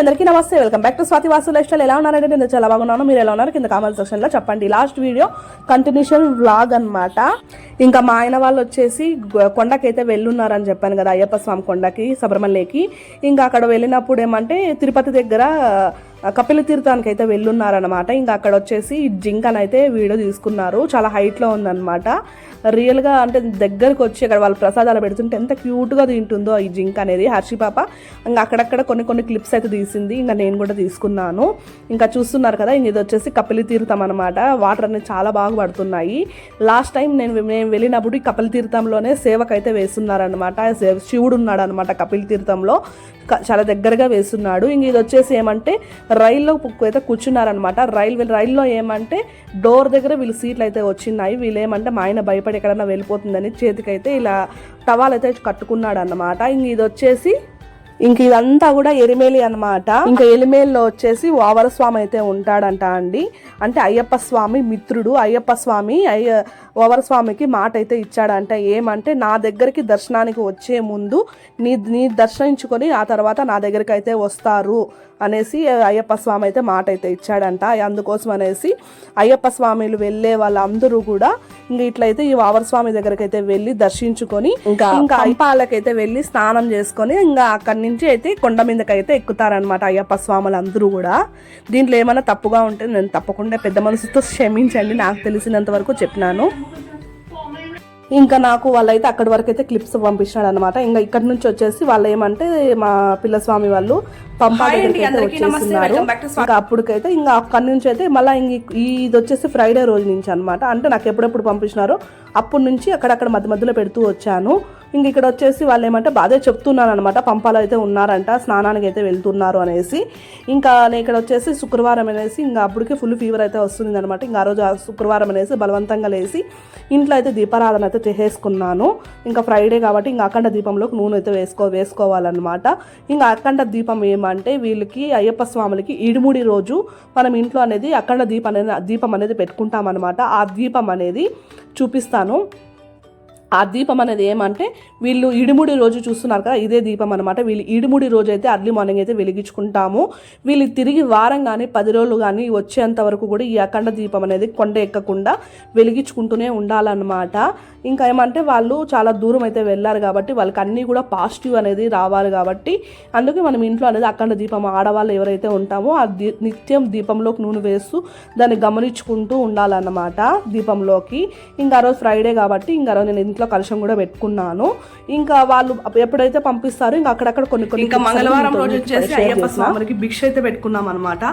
అందరికీ నమస్తే. Welcome back to Swathi Vasu lifestyle ఎలా ఉన్నారంటే నేను చాలా బాగున్నాను. మీరు ఎలా ఉన్నారు? కింద కామెంట్ సెక్షన్లో చెప్పండి. లాస్ట్ వీడియో కంటిన్యూషన్ వ్లాగ్ అన్నమాట. ఇంకా మా ఆయన వాళ్ళు వచ్చేసి కొండకైతే వెళ్ళున్నారని చెప్పాను కదా అయ్యప్ప స్వామి కొండకి శబరిమలకి ఇంకా అక్కడ వెళ్ళినప్పుడు ఏమంటే తిరుపతి దగ్గర కపిల తీర్థానికి అయితే వెళ్ళున్నారనమాట ఇంకా అక్కడ వచ్చేసి జింకనైతే వీడియో తీసుకున్నారు. చాలా హైట్లో ఉందన్నమాట. రియల్గా అంటే దగ్గరకు వచ్చి అక్కడ వాళ్ళు ప్రసాదాలు పెడుతుంటే ఎంత క్యూట్గా తింటుందో ఈ జింక్ అనేది హర్షి పాప. ఇంకా అక్కడక్కడ కొన్ని కొన్ని క్లిప్స్ అయితే తీసింది. ఇంకా నేను కూడా తీసుకున్నాను. ఇంకా చూస్తున్నారు కదా ఇంక ఇది వచ్చేసి కపిలి తీర్థం అనమాట వాటర్ అనేది చాలా బాగా పడుతున్నాయి. లాస్ట్ టైం నేను మేము వెళ్ళినప్పుడు ఈ కపిలి తీర్థంలోనే సేవకైతే వేస్తున్నారనమాట శివుడు ఉన్నాడు అనమాట కపిలి తీర్థంలో. చాలా దగ్గరగా వేస్తున్నాడు. ఇంక ఇది వచ్చేసి ఏమంటే రైల్లో అయితే కూర్చున్నారనమాట రైల్ రైల్లో ఏమంటే డోర్ దగ్గర వీళ్ళు సీట్లు అయితే వచ్చినాయి వీళ్ళు ఏమంటే మా ఆయన భయపడి ఎక్కడన్నా వెళ్ళిపోతుందని చేతికైతే ఇలా టవాల్ అయితే కట్టుకున్నాడు అనమాట ఇంక ఇది వచ్చేసి ఇంక ఇదంతా కూడా ఎరిమేలి అనమాట ఇంకా ఎలిమేలిలో వచ్చేసి వావర స్వామి అయితే ఉంటాడంట అండి. అంటే అయ్యప్ప స్వామి మిత్రుడు. అయ్యప్ప స్వామి అయ్య ఓవర స్వామికి మాట అయితే ఇచ్చాడంట. ఏమంటే నా దగ్గరికి దర్శనానికి వచ్చే ముందు నీ నీ దర్శించుకొని ఆ తర్వాత నా దగ్గరికి అయితే వస్తారు అనేసి అయ్యప్ప స్వామి అయితే మాట అయితే ఇచ్చాడంట. అందుకోసం అనేసి అయ్యప్ప స్వామిలు వెళ్ళే వాళ్ళందరూ కూడా ఇంకా ఇట్లయితే ఈ వావర స్వామి దగ్గరికి అయితే వెళ్ళి దర్శించుకొని ఇంకా ఇంకా అయ్యపాలకైతే వెళ్ళి స్నానం చేసుకొని ఇంకా అక్కడి నుంచి అయితే కొండ మీదకి అయితే ఎక్కుతారనమాట అయ్యప్ప స్వాములు అందరూ కూడా. దీంట్లో ఏమైనా తప్పుగా ఉంటే నేను తప్పకుండా పెద్ద మనసుతో క్షమించండి నాకు తెలిసినంత వరకు చెప్పినాను. ఇంకా నాకు వాళ్ళైతే అక్కడి వరకు అయితే క్లిప్స్ పంపించాడు అనమాట ఇంకా ఇక్కడ నుంచి వచ్చేసి వాళ్ళు ఏమంటే మా పిల్ల స్వామి వాళ్ళు పంపా దగ్గరికి అయితే వచ్చేస్తున్నారు ఇంకా అప్పటికైతే ఇంకా అక్కడి నుంచి అయితే మళ్ళీ ఇది వచ్చేసి ఫ్రైడే రోజు నుంచి అనమాట అంటే నాకు ఎప్పుడెప్పుడు పంపించినారో అప్పటి నుంచి అక్కడక్కడ మధ్య మధ్యలో పెడుతూ వచ్చాను. ఇంక ఇక్కడ వచ్చేసి వాళ్ళు ఏమంటే బాధే చెప్తున్నాను అనమాట పంపాలో అయితే ఉన్నారంట స్నానానికి అయితే వెళ్తున్నారు అనేసి. ఇంకా నేను ఇక్కడ వచ్చేసి శుక్రవారం అనేసి ఇంకా అప్పటికే ఫుల్ ఫీవర్ అయితే వస్తుంది అనమాట ఇంకా ఆ రోజు ఆ శుక్రవారం అనేసి బలవంతంగా లేసి ఇంట్లో అయితే దీపారాధన అయితే చేసేసుకున్నాను. ఇంకా ఫ్రైడే కాబట్టి ఇంకా అఖండ దీపంలోకి నూనె అయితే వేసుకో వేసుకోవాలన్నమాట. ఇంకా అఖండ దీపం ఏమంటే వీళ్ళకి అయ్యప్ప స్వాములకి ఇడుముడి రోజు మనం ఇంట్లో అనేది అఖండ దీపం అనేది దీపం అనేది పెట్టుకుంటాం అనమాట ఆ దీపం అనేది చూపిస్తాను. ఆ దీపం అనేది ఏమంటే వీళ్ళు ఇడుముడి రోజు చూస్తున్నారు కదా ఇదే దీపం అనమాట వీళ్ళు ఇడుముడి రోజు అయితే అర్లీ మార్నింగ్ అయితే వెలిగించుకుంటాము. వీళ్ళు తిరిగి వారం కానీ పది రోజులు కానీ వచ్చేంత వరకు కూడా ఈ అఖండ దీపం అనేది కొండ ఎక్కకుండా వెలిగించుకుంటూనే ఉండాలన్నమాట. ఇంకా ఏమంటే వాళ్ళు చాలా దూరం అయితే వెళ్ళారు కాబట్టి వాళ్ళకి అన్నీ కూడా పాజిటివ్ అనేది రావాలి కాబట్టి అందుకే మనం ఇంట్లో అనేది అఖండ దీపం ఆడవాళ్ళు ఎవరైతే ఉంటామో ఆ దీ నిత్యం దీపంలోకి నూనె వేస్తూ దాన్ని గమనించుకుంటూ ఉండాలన్నమాట దీపంలోకి. ఇంకా రోజు ఫ్రైడే కాబట్టి ఇంకా రోజు నేను ఇంట్లో కలుషం కూడా పెట్టుకున్నాను. ఇంకా వాళ్ళు ఎప్పుడైతే పంపిస్తారో ఇంకా అక్కడక్కడ కొన్ని కొన్ని ఇంకా మంగళవారం రోజు వచ్చేసి అయ్యప్ప స్వామికి భిక్ష అయితే పెట్టుకున్నాం అనమాట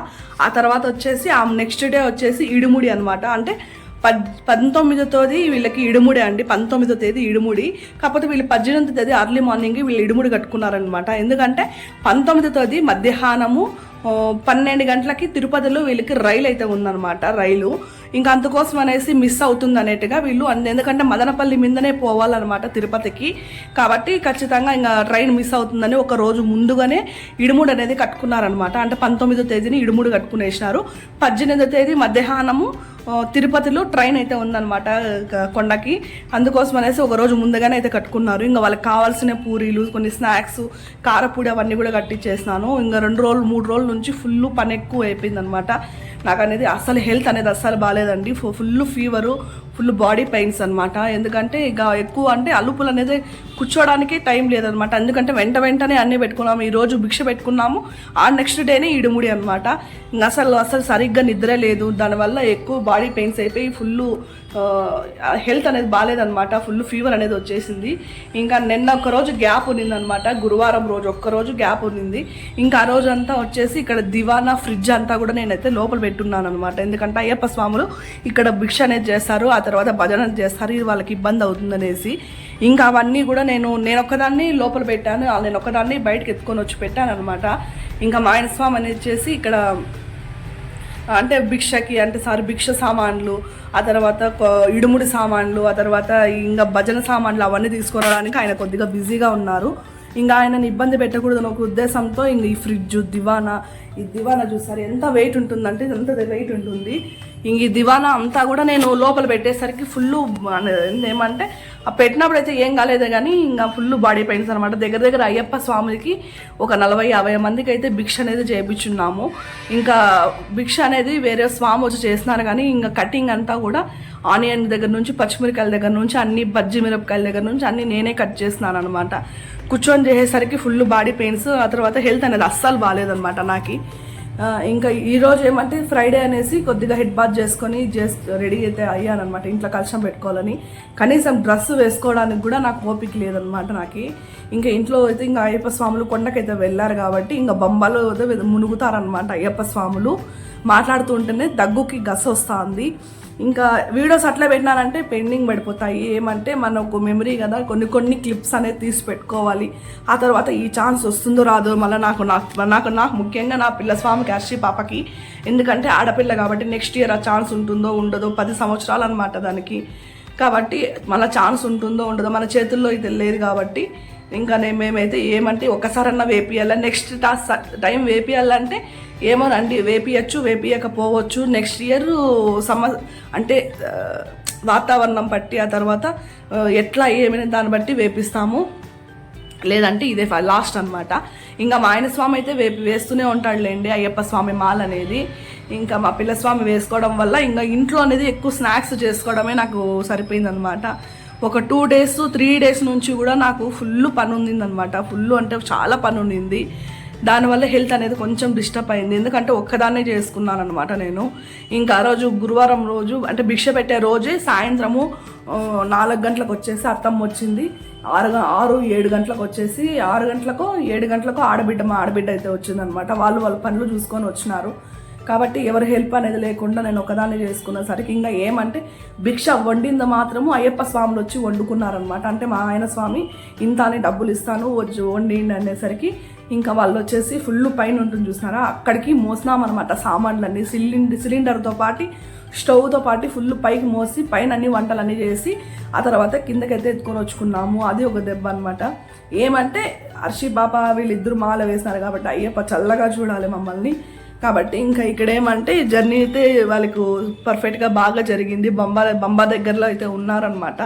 ఆ తర్వాత వచ్చేసి ఆ నెక్స్ట్ డే వచ్చేసి ఇడుముడి అనమాట అంటే పద్ పంతొమ్మిదో తేదీ వీళ్ళకి ఇడుముడి అండి. పంతొమ్మిదో తేదీ ఇడుముడి. కాకపోతే వీళ్ళు పద్దెనిమిదో తేదీ అర్లీ మార్నింగ్ వీళ్ళు ఇడుముడి కట్టుకున్నారనమాట ఎందుకంటే పంతొమ్మిదో తేదీ మధ్యాహ్నము పన్నెండు గంటలకి తిరుపతిలో వీళ్ళకి రైలు అయితే ఉందన్నమాట. రైలు. ఇంకా అందుకోసం అనేసి మిస్ అవుతుంది అనేట్టుగా వీళ్ళు ఎందుకంటే మదనపల్లి మీదనే పోవాలన్నమాట తిరుపతికి. కాబట్టి ఖచ్చితంగా ఇంకా ట్రైన్ మిస్ అవుతుందని ఒక రోజు ముందుగానే ఇడుముడు అనేది కట్టుకున్నారనమాట అంటే పంతొమ్మిదో తేదీని ఇడుముడు కట్టుకునేసినారు. పద్దెనిమిదో తేదీ మధ్యాహ్నము తిరుపతిలో ట్రైన్ అయితే ఉందన్నమాట కొండకి. అందుకోసం అనేసి ఒక రోజు ముందుగానే అయితే కట్టుకున్నారు. ఇంకా వాళ్ళకి కావాల్సిన పూరీలు కొన్ని స్నాక్స్ కారపూడి అవన్నీ కూడా కట్టించేసినాను ఇంకా రెండు రోజులు మూడు రోజుల నుంచి ఫుల్ పని ఎక్కువ అయిపోయింది అనమాట నాకు అనేది అసలు హెల్త్ అనేది అస్సలు బాగాలేదండి full fever full body pains అనమాట ఎందుకంటే ఇక ఎక్కువ అంటే అలుపులు అనేది కూర్చోడానికి టైం లేదనమాట ఎందుకంటే వెంట వెంటనే అన్నీ పెట్టుకున్నాము. ఈ రోజు భిక్ష పెట్టుకున్నాము. ఆ నెక్స్ట్ డేనే ఇడుముడి అనమాట అసలు అసలు సరిగ్గా నిద్ర లేదు. దానివల్ల ఎక్కువ బాడీ పెయిన్స్ అయిపోయి ఫుల్ హెల్త్ అనేది బాగాలేదనమాట ఫుల్ ఫీవర్ అనేది వచ్చేసింది. ఇంకా నిన్న ఒక రోజు గ్యాప్ ఉన్నిందనమాట గురువారం రోజు ఒక్క రోజు గ్యాప్ ఉన్నింది. ఇంకా ఆ రోజు అంతా వచ్చేసి ఇక్కడ దివానా ఫ్రిడ్జ్ అంతా కూడా నేనైతే లోపల పెట్టున్నాను అనమాట ఎందుకంటే అయ్యప్ప స్వాములు ఇక్కడ భిక్ష అనేది చేస్తారు ఆ తర్వాత భజన చేస్తారు ఇది వాళ్ళకి ఇబ్బంది అవుతుందనేసి. ఇంకా అవన్నీ కూడా నేను నేను ఒక్కదాన్ని లోపల పెట్టాను. నేను ఒక్కదాన్ని బయటకు ఎత్తుకొని వచ్చి పెట్టాను అనమాట ఇంకా మా ఆయన స్వామి అనేది చేసి ఇక్కడ అంటే భిక్షకి అంటే సారీ భిక్ష సామాన్లు ఆ తర్వాత ఇడుముడి సామాన్లు ఆ తర్వాత ఇంకా భజన సామాన్లు అవన్నీ తీసుకురావడానికి ఆయన కొద్దిగా బిజీగా ఉన్నారు. ఇంకా ఆయనని ఇబ్బంది పెట్టకూడదు ఒక ఉద్దేశంతో ఇంక ఈ ఫ్రిడ్జ్ దివానా ఈ దివానా చూసారు ఎంత వెయిట్ ఉంటుందంటే ఎంత వెయిట్ ఉంటుంది. ఇంక ఈ దివానా అంతా కూడా నేను లోపల పెట్టేసరికి ఫుల్ ఏమంటే ఆ పెట్టినప్పుడు అయితే ఏం కాలేదు కానీ ఇంకా ఫుల్ బాడీ పెయిన్స్ అనమాట దగ్గర దగ్గర అయ్యప్ప స్వామికి ఒక నలభై యాభై మందికి అయితే భిక్ష అనేది చేయించున్నాము ఇంకా భిక్ష అనేది వేరే స్వామి వచ్చి చేస్తున్నారు కానీ ఇంకా కటింగ్ అంతా కూడా ఆనియన్ దగ్గర నుంచి పచ్చిమిరపకాయల దగ్గర నుంచి అన్ని బజ్జి మిరపకాయల దగ్గర నుంచి అన్ని నేనే కట్ చేస్తున్నాను అనమాట కూర్చొని చేసేసరికి ఫుల్ బాడీ పెయిన్స్ ఆ తర్వాత హెల్త్ అనేది అస్సలు బాగాలేదనమాట నాకు. ఇంకా ఈరోజు ఏమంటే ఫ్రైడే అనేసి కొద్దిగా హెడ్ బాత్ చేసుకొని జస్ట్ రెడీ అయితే అయ్యానమాట ఇంట్లో కలశం పెట్టుకోవాలని. కనీసం డ్రెస్ వేసుకోవడానికి కూడా నాకు ఓపిక లేదనమాట నాకు. ఇంకా ఇంట్లో అయితే ఇంకా అయ్యప్ప స్వాములు కొండకైతే వెళ్ళారు కాబట్టి ఇంకా బొమ్మలు అయితే మునుగుతారనమాట అయ్యప్ప స్వాములు. మాట్లాడుతుంటేనే దగ్గుకి గస వస్తుంది. ఇంకా వీడియోస్ అట్లా పెట్టినానంటే పెండింగ్ పడిపోతాయి. ఏమంటే మనకు మెమరీ కదా కొన్ని కొన్ని క్లిప్స్ అనేది తీసి పెట్టుకోవాలి. ఆ తర్వాత ఈ ఛాన్స్ వస్తుందో రాదో మళ్ళీ నాకు నాకు నాకు నాకు ముఖ్యంగా నా పిల్ల స్వామికి హర్షి పాపకి. ఎందుకంటే ఆడపిల్ల కాబట్టి నెక్స్ట్ ఇయర్ ఆ ఛాన్స్ ఉంటుందో ఉండదో పది సంవత్సరాలు అనమాట దానికి. కాబట్టి మళ్ళీ ఛాన్స్ ఉంటుందో ఉండదో మన చేతుల్లో ఇది లేదు కాబట్టి ఇంకా నేను మేమైతే ఏమంటే ఒకసారన్నా వేపియాలా. నెక్స్ట్ టైం వేపియాలంటే ఏమోనండి వేపియచ్చు వేపియకపోవచ్చు. నెక్స్ట్ ఇయర్ సమ అంటే వాతావరణం బట్టి ఆ తర్వాత ఎట్లా ఏమైనా దాన్ని బట్టి వేపిస్తాము. లేదంటే ఇదే లాస్ట్ అన్నమాట. ఇంకా మా ఆయన స్వామి అయితే వేపి వేస్తూనే ఉంటాడులేండి అయ్యప్ప స్వామి మాల్ అనేది. ఇంకా మా పిల్ల స్వామి వేసుకోవడం వల్ల ఇంకా ఇంట్లో అనేది ఎక్కువ స్నాక్స్ చేసుకోవడమే నాకు సరిపోయిందనమాట ఒక టూ డేస్ త్రీ డేస్ నుంచి కూడా నాకు ఫుల్ పని ఉండిందనమాట ఫుల్ అంటే చాలా పని ఉండింది దానివల్ల హెల్త్ అనేది కొంచెం డిస్టర్బ్ అయింది. ఎందుకంటే ఒక్కదాన్నే చేసుకున్నాను అనమాట నేను. ఇంకా ఆ రోజు గురువారం రోజు అంటే భిక్ష పెట్టే రోజే సాయంత్రము నాలుగు గంటలకు వచ్చేసి అత్తమ్మ వచ్చింది. ఆరు గ- ఆరు ఏడు గంటలకు వచ్చేసి ఆరు గంటలకు ఏడు గంటలకు ఆడబిడ్డ మా ఆడబిడ్డ అయితే వచ్చిందనమాట వాళ్ళు వాళ్ళ పనులు చూసుకొని వచ్చినారు. కాబట్టి ఎవరి హెల్ప్ అనేది లేకుండా నేను ఒకదాన్ని చేసుకున్నసరికి ఇంకా ఏమంటే భిక్ష వండింది మాత్రము అయ్యప్ప స్వాములు వచ్చి వండుకున్నారనమాట అంటే మా ఆయన స్వామి ఇంత అని డబ్బులు ఇస్తాను వచ్చి వండి అనేసరికి ఇంకా వాళ్ళు వచ్చేసి ఫుల్ పైన ఉంటుంది చూసినారా? అక్కడికి మోసినామన్నమాట సామాన్లన్నీ. సిలిండర్ సిలిండర్తో పాటు స్టవ్తో పాటు ఫుల్ పైకి మోసి పైన అన్ని వంటలన్నీ చేసి ఆ తర్వాత కిందకైతే ఎత్తుకొని వచ్చుకున్నాము. అది ఒక దెబ్బ అనమాట ఏమంటే హర్షి బాబా వీళ్ళిద్దరు మాల వేసినారు కాబట్టి అయ్యప్ప చల్లగా చూడాలి మమ్మల్ని. కాబట్టి ఇంకా ఇక్కడ ఏమంటే జర్నీ అయితే వాళ్ళకు పర్ఫెక్ట్గా బాగా జరిగింది. బొంబ బంబా దగ్గరలో అయితే ఉన్నారనమాట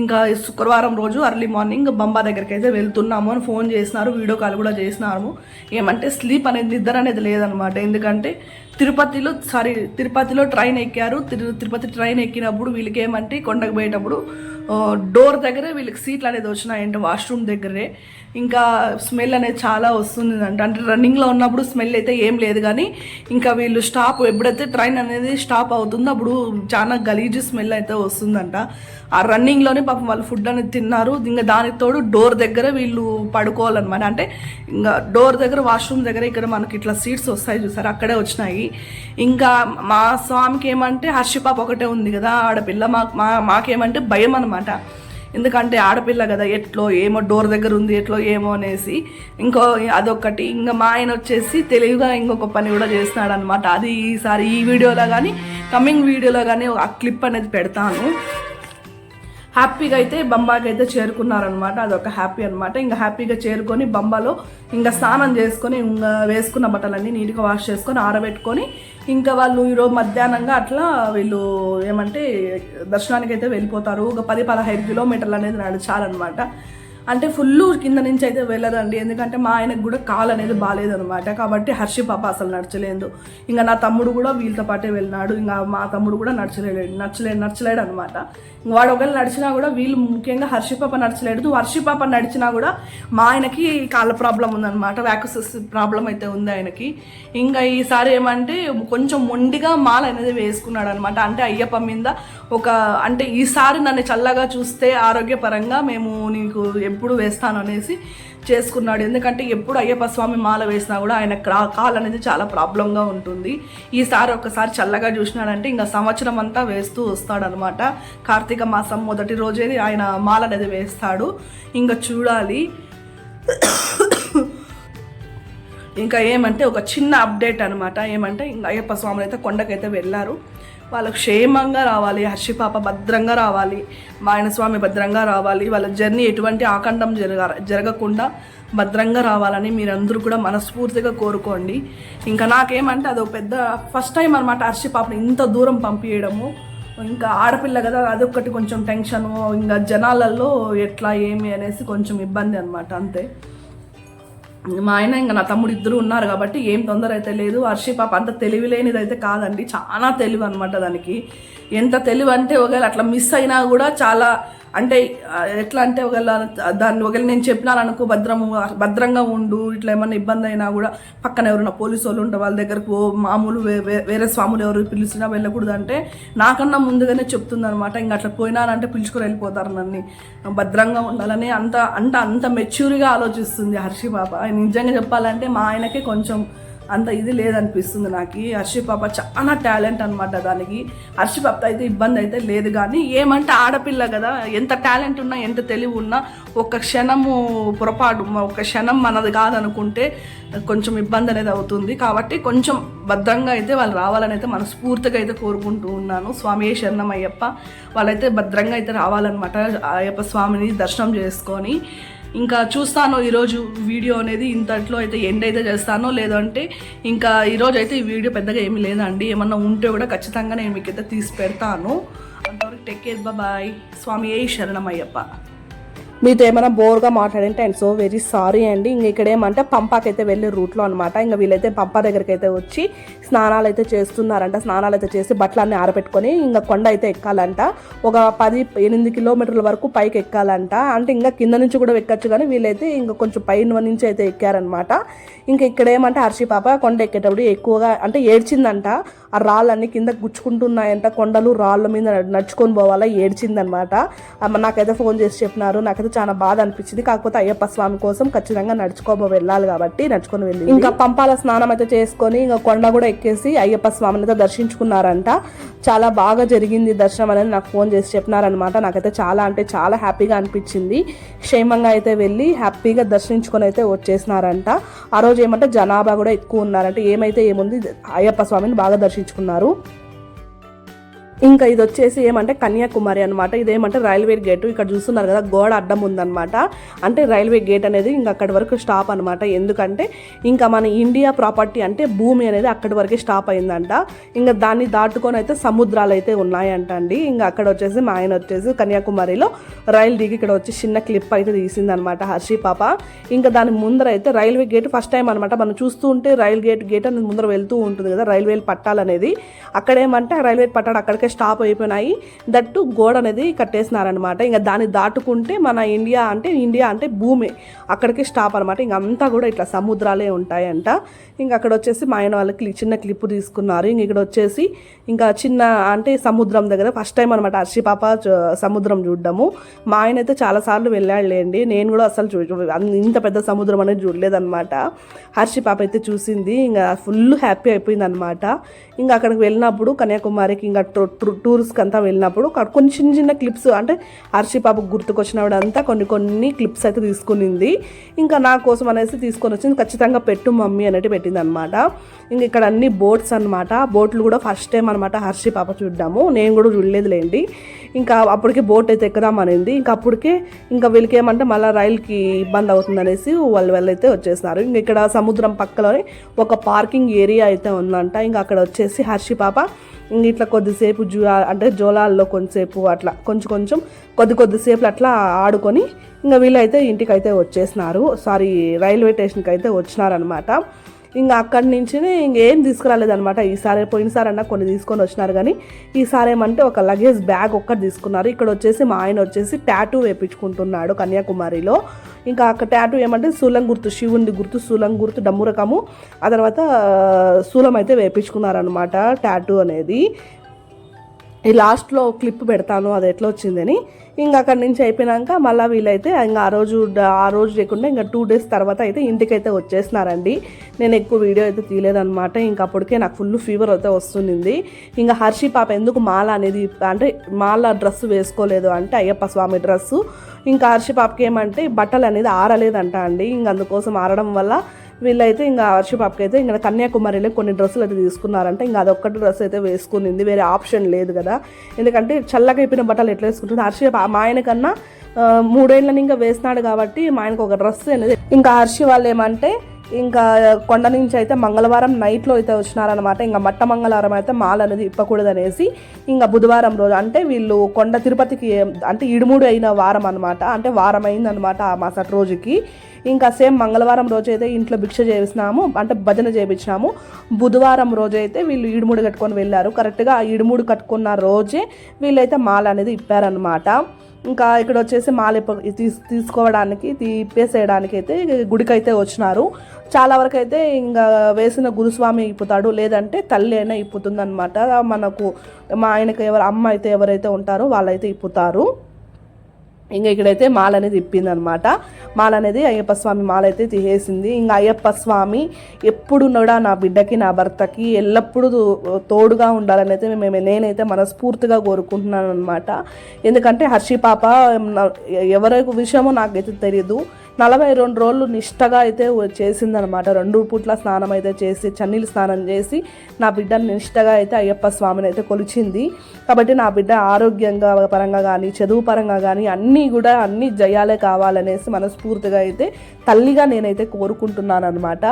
ఇంకా శుక్రవారం రోజు అర్లీ మార్నింగ్ బంబా దగ్గరికి అయితే వెళ్తున్నాము అని ఫోన్ చేసినారు వీడియో కాల్ కూడా చేసినాము. ఏమంటే స్లీప్ అనేది నిద్ర అనేది లేదనమాట ఎందుకంటే తిరుపతిలో సారీ తిరుపతిలో ట్రైన్ ఎక్కారు. తిరు తిరుపతి ట్రైన్ ఎక్కినప్పుడు వీళ్ళకి ఏమంటే కొండకు పోయేటప్పుడు డోర్ దగ్గరే వీళ్ళకి సీట్లు అనేది వచ్చినాయంటే వాష్రూమ్ దగ్గరే. ఇంకా స్మెల్ అనేది చాలా వస్తుంది అంటే రన్నింగ్లో ఉన్నప్పుడు స్మెల్ అయితే ఏం లేదు కానీ ఇంకా వీళ్ళు స్టాప్ ఎప్పుడైతే ట్రైన్ అనేది స్టాప్ అవుతుందో అప్పుడు చాలా గలీజ్ స్మెల్ అయితే వస్తుందంట. ఆ రన్నింగ్లోనే పాపం వాళ్ళు ఫుడ్ అనేది తిన్నారు. ఇంకా దానికి తోడు డోర్ దగ్గర వీళ్ళు పడుకోవాలన్నమాట. అంటే ఇంకా డోర్ దగ్గర వాష్రూమ్ దగ్గర ఇక్కడ మనకి ఇట్లా సీట్స్ వస్తాయి చూసారు? అక్కడే వచ్చినాయి. ఇంకా మా స్వామికి ఏమంటే హర్షిపాప ఒకటే ఉంది కదా ఆడపిల్ల. మా మాకేమంటే భయం అనమాట ఎందుకంటే ఆడపిల్ల కదా ఎట్లో ఏమో డోర్ దగ్గర ఉంది ఎట్లో ఏమో అనేసి. ఇంకో అదొకటి ఇంకా మా ఆయన వచ్చేసి తెలివిగా ఇంకొక పని కూడా చేస్తున్నాడు అనమాట అది ఈసారి ఈ వీడియోలో కానీ కమింగ్ వీడియోలో కానీ ఆ క్లిప్ అనేది పెడతాను. హ్యాపీగా అయితే బంబాకి అయితే చేరుకున్నారనమాట అదొక హ్యాపీ అనమాట ఇంకా హ్యాపీగా చేరుకొని బంబాలో ఇంకా స్నానం చేసుకొని ఇంకా వేసుకున్న బట్టలన్నీ నీట్గా వాష్ చేసుకొని ఆరబెట్టుకొని ఇంకా వాళ్ళు ఈరోజు మధ్యాహ్నంగా అట్లా వీళ్ళు ఏమంటే దర్శనానికి అయితే వెళ్ళిపోతారు. ఒక పది పదహైదు కిలోమీటర్లు అనేది నడిచాలన్నమాట అంటే ఫుల్ కింద నుంచి అయితే వెళ్ళదండి. ఎందుకంటే మా ఆయనకు కూడా కాలు అనేది బాగాలేదనమాట కాబట్టి హర్షి పాప అసలు నడచలేదు. ఇంకా నా తమ్ముడు కూడా వీళ్ళతో పాటే వెళ్ళినాడు. ఇంకా మా తమ్ముడు కూడా నడచలేడు నడచలేడు నడచలేడు అనమాట వాడు ఒకవేళ నడిచినా కూడా వీళ్ళు ముఖ్యంగా హర్షి పాప నడచలేడు హర్షి పాప నడిచినా కూడా మా ఆయనకి కాళ్ళ ప్రాబ్లం ఉందన్నమాట. వ్యాకసిస్ ప్రాబ్లం అయితే ఉంది ఆయనకి. ఇంకా ఈసారి ఏమంటే కొంచెం మొండిగా మాల అనేది వేసుకున్నాడు అనమాట అంటే అయ్యప్ప మీద ఒక అంటే ఈసారి నన్ను చల్లగా చూస్తే ఆరోగ్యపరంగా మేము నీకు ఎప్పుడు వేస్తాను అనేసి చేసుకున్నాడు. ఎందుకంటే ఎప్పుడు అయ్యప్ప స్వామి మాల వేసినా కూడా ఆయన క్రా- కాలు అనేది చాలా ప్రాబ్లంగా ఉంటుంది. ఈసారి ఒకసారి చల్లగా చూసినాడంటే ఇంకా సంవత్సరం అంతా వేస్తూ వస్తాడనమాట. కార్తీక మాసం మొదటి రోజే ఆయన మాల అనేది వేస్తాడు. ఇంకా చూడాలి. ఇంకా ఏమంటే ఒక చిన్న అప్డేట్ అనమాట. ఏమంటే ఇంకా అయ్యప్ప స్వామిని అయితే కొండకైతే వెళ్ళారు. వాళ్ళకు క్షేమంగా రావాలి హర్షిపాప భద్రంగా రావాలి మా ఆయన స్వామి భద్రంగా రావాలి వాళ్ళ జర్నీ ఎటువంటి ఆకండం జరగ జరగకుండా భద్రంగా రావాలని మీరందరూ కూడా మనస్ఫూర్తిగా కోరుకోండి. ఇంకా నాకేమంటే అది ఒక పెద్ద ఫస్ట్ టైం అనమాట హర్షి పాపని ఇంత దూరం పంపించడము ఇంకా ఆడపిల్ల కదా అదొక్కటి కొంచెం టెన్షను ఇంకా జనాలలో ఎట్లా ఏమి అనేసి కొంచెం ఇబ్బంది అనమాట అంతే. మా ఆయన ఇంకా నా తమ్ముడు ఇద్దరు ఉన్నారు కాబట్టి ఏం తొందర అయితే లేదు. హర్షి పాప అంత తెలివి లేనిది అయితే కాదండి. చాలా తెలివి అనమాట దానికి. ఎంత తెలివి అంటే ఒకవేళ అట్లా మిస్ అయినా కూడా చాలా అంటే ఎట్లా అంటే ఒకవేళ దాన్ని ఒకవేళ నేను చెప్పినాను అనుకో భద్రము భద్రంగా ఉండు ఇట్లా ఏమన్నా ఇబ్బంది అయినా కూడా పక్కన ఎవరైనా పోలీసు వాళ్ళు ఉంటే వాళ్ళ దగ్గరకు మామూలు వే- వే- వేరే స్వాములు ఎవరు పిలిచినా వెళ్ళకూడదు అంటే నాకన్నా ముందుగానే చెప్తుంది అనమాట ఇంకా అట్లా పోయినానంటే పిలుచుకొని వెళ్ళిపోతారు నన్ను. భద్రంగా ఉండాలని అంత అంత అంత మెచ్యూర్గా ఆలోచిస్తుంది హర్షి బాబా. నిజంగా చెప్పాలంటే మా ఆయనకే కొంచెం అంత ఇది లేదనిపిస్తుంది నాకు. హర్షి పాప చాలా టాలెంట్ అనమాట దానికి. హర్షి పాప అయితే ఇబ్బంది అయితే లేదు కానీ ఏమంటే ఆడపిల్ల కదా ఎంత టాలెంట్ ఉన్నా ఎంత తెలివి ఉన్నా ఒక క్షణము పొరపాటు ఒక క్షణం మనది కాదనుకుంటే కొంచెం ఇబ్బంది అనేది అవుతుంది. కాబట్టి కొంచెం భద్రంగా అయితే వాళ్ళు రావాలని అయితే మనస్ఫూర్తిగా అయితే కోరుకుంటూ ఉన్నాను. స్వామి శరణం అయ్యప్ప వాళ్ళైతే భద్రంగా అయితే రావాలన్నమాట. అయ్యప్ప స్వామిని దర్శనం చేసుకొని ఇంకా చూస్తాను ఈరోజు వీడియో అనేది ఇంతట్లో అయితే ఎండ్ అయితే చేస్తానో. లేదంటే ఇంకా ఈరోజు అయితే ఈ వీడియో పెద్దగా ఏమీ లేదండి. ఏమన్నా ఉంటే కూడా ఖచ్చితంగా నేను మీకైతే తీసి పెడతాను. అంతవరకు టెక్ కేర్ బాయ్ స్వామి ఏ శరణమయ్యప్ప. మీతో ఏమైనా బోర్గా మాట్లాడింటే అండ్ సో వెరీ సారీ అండి. ఇంక ఇక్కడ ఏమంటే పంపాకైతే వెళ్ళే రూట్లో అనమాట ఇంకా వీళ్ళైతే పంప దగ్గరికి అయితే వచ్చి స్నానాలు అయితే చేస్తున్నారంట. స్నానాలు అయితే చేసి బట్టలన్నీ ఆరబెట్టుకొని ఇంకా కొండ అయితే ఎక్కాలంట. ఒక పది ఎనిమిది కిలోమీటర్ల వరకు పైకి ఎక్కాలంట. అంటే ఇంకా కింద నుంచి కూడా ఎక్కచ్చు కానీ వీళ్ళైతే ఇంకా కొంచెం పైన నుంచి అయితే ఎక్కారనమాట ఇంకా ఇక్కడ ఏమంటే హర్షి పాప కొండ ఎక్కేటప్పుడు ఎక్కువగా అంటే ఏడ్చిందంట. ఆ రాళ్ళన్నీ కింద గుచ్చుకుంటున్నాయంట. కొండలు రాళ్ళ మీద నడుచుకొని పోవాలా ఏడ్చిందనమాట నాకైతే ఫోన్ చేసి చెప్పినారు. నాకైతే చాలా బాధ అనిపించింది. కాకపోతే అయ్యప్ప స్వామి కోసం ఖచ్చితంగా నడుచుకోబో వెళ్ళాలి కాబట్టి నడుచుకొని వెళ్ళి ఇంకా పంపాల స్నానం అయితే చేసుకొని ఇంకా కొండ కూడా ఎక్కేసి అయ్యప్ప స్వామిని అయితే దర్శించుకున్నారంట. చాలా బాగా జరిగింది దర్శనం అనేది నాకు ఫోన్ చేసి చెప్పినారనమాట నాకైతే చాలా అంటే చాలా హ్యాపీగా అనిపించింది. క్షేమంగా అయితే వెళ్ళి హ్యాపీగా దర్శించుకొని అయితే వచ్చేసినారంట. ఆ రోజు ఏమంటే జనాభా కూడా ఎక్కువ ఉన్నారంటే. ఏమైతే ఏముంది అయ్యప్ప స్వామిని బాగా దర్శించుకున్నారు. ఇంకా ఇది వచ్చేసి ఏమంటే కన్యాకుమారి అనమాట ఇదేమంటే రైల్వే గేట్. ఇక్కడ చూస్తున్నారు కదా గోడ అడ్డం ఉందన్నమాట. అంటే రైల్వే గేట్ అనేది ఇంకా అక్కడి వరకు స్టాప్ అనమాట ఎందుకంటే ఇంకా మన ఇండియా ప్రాపర్టీ అంటే భూమి అనేది అక్కడి వరకే స్టాప్ అయిందంట. ఇంకా దాన్ని దాటుకొని అయితే సముద్రాలు అయితే ఉన్నాయంట అండి. ఇంకా అక్కడ వచ్చేసి మా ఆయన వచ్చేసి కన్యాకుమారిలో రైలు దిగి ఇక్కడ వచ్చి చిన్న క్లిప్ అయితే తీసిందనమాట హర్షి పాప. ఇంకా దాని ముందర అయితే రైల్వే గేట్ ఫస్ట్ టైం అనమాట మనం చూస్తూ ఉంటే రైల్ గేట్ గేట్ అనేది ముందర వెళ్తూ ఉంటుంది కదా రైల్వే పట్టాలు అనేది అక్కడేమంటే రైల్వే పట్టాలు అక్కడికే స్టాప్ అయిపోయినాయి. దట్టు గోడ అనేది కట్టేసినారనమాట ఇంకా దాన్ని దాటుకుంటే మన ఇండియా అంటే ఇండియా అంటే భూమి. అక్కడికి స్టాప్ అనమాట ఇంక అంతా కూడా ఇట్లా సముద్రాలే ఉంటాయంట. ఇంకా అక్కడ వచ్చేసి మా ఆయన వాళ్ళకి చిన్న క్లిప్ తీసుకున్నారు. ఇంక ఇక్కడ వచ్చేసి ఇంకా చిన్న అంటే సముద్రం దగ్గర ఫస్ట్ టైం అనమాట హర్షిపాప చ- సముద్రం చూడడము. మా ఆయన అయితే చాలాసార్లు వెళ్ళాడులేండి. నేను కూడా అసలు చూ ఇంత పెద్ద సముద్రం అనేది చూడలేదన్నమాట. హర్షి పాప అయితే చూసింది. ఇంకా ఫుల్ హ్యాపీ అయిపోయింది అనమాట ఇంకా అక్కడికి వెళ్ళినప్పుడు కన్యాకుమారికి ఇంకా టూర్స్కి అంతా వెళ్ళినప్పుడు కొన్ని చిన్న చిన్న క్లిప్స్ అంటే హర్షి పాపకు గుర్తుకొచ్చినప్పుడు అంతా కొన్ని కొన్ని క్లిప్స్ అయితే తీసుకునింది. ఇంకా నా కోసం అనేసి తీసుకొని వచ్చింది. ఖచ్చితంగా పెట్టు మమ్మీ అనేది పెట్టింది అనమాట ఇంక ఇక్కడ అన్ని బోట్స్ అనమాట బోట్లు కూడా ఫస్ట్ టైం అనమాట హర్షి పాప చూడ్డాము. నేను కూడా చూడలేదులేండి. ఇంకా అప్పటికే బోట్ అయితే ఎక్కుదాం ఇంకా అప్పటికే ఇంకా వీళ్ళకి ఏమంటే మళ్ళీ రైలుకి ఇబ్బంది అవుతుంది అనేసి వాళ్ళు వెళ్ళైతే వచ్చేసినారు. ఇంక ఇక్కడ సముద్రం పక్కలోనే ఒక పార్కింగ్ ఏరియా అయితే ఉందంట. ఇంకా అక్కడ వచ్చేసి హర్షి పాప ఇంక ఇట్లా కొద్దిసేపు జూ అంటే జోలాల్లో కొంతసేపు అట్లా కొంచెం కొంచెం కొద్ది కొద్దిసేపు అట్లా ఆడుకొని ఇంకా వీళ్ళైతే ఇంటికి అయితే వచ్చేసినారు. సారీ రైల్వే స్టేషన్కి అయితే వచ్చినారనమాట ఇంకా అక్కడి నుంచి ఇంకేం తీసుకురాలేదనమాట ఈసారి పోయినసారి అన్న కొన్ని తీసుకొని వచ్చినారు కానీ ఈసారి ఏమంటే ఒక లగేజ్ బ్యాగ్ ఒక్కటి తీసుకున్నారు. ఇక్కడ వచ్చేసి మా ఆయన వచ్చేసి ట్యాటూ వేపించుకుంటున్నాడు కన్యాకుమారిలో. ఇంకా అక్కడ ట్యాటూ ఏమంటే శూలం గుర్తు శివుని గుర్తు శూలం గుర్తు డమ్మురకము ఆ తర్వాత శూలం అయితే వేపించుకున్నారనమాట ట్యాటూ అనేది. ఈ లాస్ట్లో క్లిప్ పెడతాను అది ఎట్లా వచ్చిందని. ఇంకా అక్కడి నుంచి అయిపోయినాక మళ్ళీ వీళ్ళైతే ఇంకా ఆ రోజు ఆ రోజు లేకుండా ఇంకా టూ డేస్ తర్వాత అయితే ఇంటికైతే వచ్చేసినారండి. నేను ఎక్కువ వీడియో అయితే తీయలేదనమాట ఇంకా అప్పటికే నాకు ఫుల్ ఫీవర్ అయితే వస్తుంది ఇంకా హర్షి పాప ఎందుకు మాల అనేది అంటే మాల డ్రెస్ వేసుకోలేదు అంటే అయ్యప్ప స్వామి డ్రెస్సు ఇంకా హర్షి పాపకి ఏమంటే బట్టలు అనేది ఆరలేదంట అండి. ఇంక అందుకోసం ఆరడం వల్ల వీళ్ళైతే ఇంకా హర్షి పాపకి అయితే ఇంకా కన్యాకుమారిలో కొన్ని డ్రెస్సులు అయితే తీసుకున్నారంటే. ఇంకా అదొక్కటి డ్రెస్ అయితే వేసుకునింది వేరే ఆప్షన్ లేదు కదా. ఎందుకంటే చల్లగా అయిపోయిన బట్టలు ఎట్లా వేసుకుంటుంది హర్షి మా ఆయన కన్నా మూడేళ్ళని ఇంకా వేసినాడు కాబట్టి మా ఆయనకు ఒక డ్రెస్ అనేది ఇంకా హర్షి వాళ్ళు ఏమంటే ఇంకా కొండ నుంచి అయితే మంగళవారం నైట్లో అయితే వచ్చినారనమాట ఇంకా మట్ట మంగళవారం అయితే మాల అనేది ఇప్పకూడదు అనేసి ఇంకా బుధవారం రోజు అంటే వీళ్ళు కొండ తిరుపతికి అంటే ఇడుముడు అయిన వారం అనమాట అంటే వారం అయిందనమాట ఆ మసటి రోజుకి. ఇంకా సేమ్ మంగళవారం రోజు అయితే ఇంట్లో భిక్ష చేసినాము అంటే భజన చేయించినాము బుధవారం రోజు అయితే వీళ్ళు ఈడుముడు కట్టుకొని వెళ్ళారు. కరెక్ట్గా ఆ ఈడుముడు కట్టుకున్న రోజే వీళ్ళైతే మాల అనేది ఇప్పారనమాట ఇంకా ఇక్కడ వచ్చేసి మాల తీసుకోవడానికి తిప్పేసేయడానికి అయితే గుడికైతే వచ్చినారు. చాలా వరకు అయితే ఇంకా వేసిన గురుస్వామి ఇప్పుతాడు లేదంటే తల్లి అయినా ఇప్పుతుందన్నమాట. మనకు మా ఆయనకు ఎవరు అమ్మ అయితే ఎవరైతే ఉంటారో వాళ్ళైతే ఇప్పుతారు. ఇంకా ఇక్కడైతే మాల అనేది ఇప్పిందనమాట. మాల అనేది అయ్యప్ప స్వామి మాల అయితే తీసేసింది. ఇంకా అయ్యప్ప స్వామి ఎప్పుడు కూడా నా బిడ్డకి నా భర్తకి ఎల్లప్పుడూ తోడుగా ఉండాలని అయితే మేము నేనైతే మనస్ఫూర్తిగా కోరుకుంటున్నాను అనమాట ఎందుకంటే హర్షి పాప ఎవరి విషయమో నాకైతే తెలియదు నలభై రెండు రోజులు నిష్టగా అయితే చేసిందనమాట. రెండు పూట్ల స్నానం అయితే చేసి చన్నీళ్ళు స్నానం చేసి నా బిడ్డను నిష్టగా అయితే అయ్యప్ప స్వామిని అయితే కొలిచింది. కాబట్టి నా బిడ్డ ఆరోగ్యంగా పరంగా కానీ చదువు పరంగా కానీ అన్నీ కూడా అన్ని జయాలే కావాలనేసి మనస్ఫూర్తిగా అయితే తల్లిగా నేనైతే కోరుకుంటున్నాను అనమాట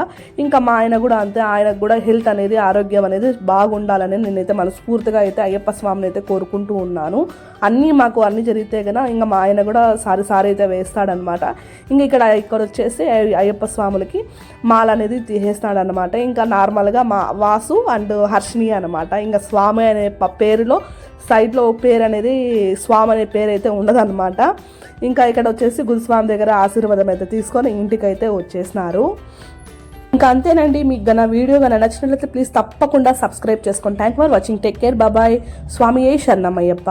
ఇంకా మా ఆయన కూడా అంతే ఆయనకు కూడా హెల్త్ అనేది ఆరోగ్యం అనేది బాగుండాలని నేనైతే మనస్ఫూర్తిగా అయితే అయ్యప్ప స్వామిని అయితే కోరుకుంటూ ఉన్నాను. అన్నీ మాకు అన్నీ జరిగితే కదా ఇంకా మా ఆయన కూడా సారి సారి అయితే వేస్తాడనమాట. ఇంకా ఇక్కడ ఇక్కడ వచ్చేసి అయ్యప్ప స్వాములకి మాల అనేది తీసేస్తాడు అనమాట ఇంకా నార్మల్గా మా వాసు అండ్ హర్షిని అనమాట ఇంకా స్వామి అనే పేరులో సైడ్లో పేరు అనేది స్వామి అనే పేరు అయితే ఉండదన్నమాట. ఇంకా ఇక్కడ వచ్చేసి గురుస్వామి దగ్గర ఆశీర్వాదం అయితే తీసుకొని ఇంటికి అయితే వచ్చేసినారు. ఇంకా అంతేనండి. మీకు గన వీడియో గన నచ్చినట్లయితే ప్లీజ్ తప్పకుండా సబ్స్క్రైబ్ చేసుకోండి thank for watching. Take care. Bye bye స్వామి ఏ శరణమయ్యప్ప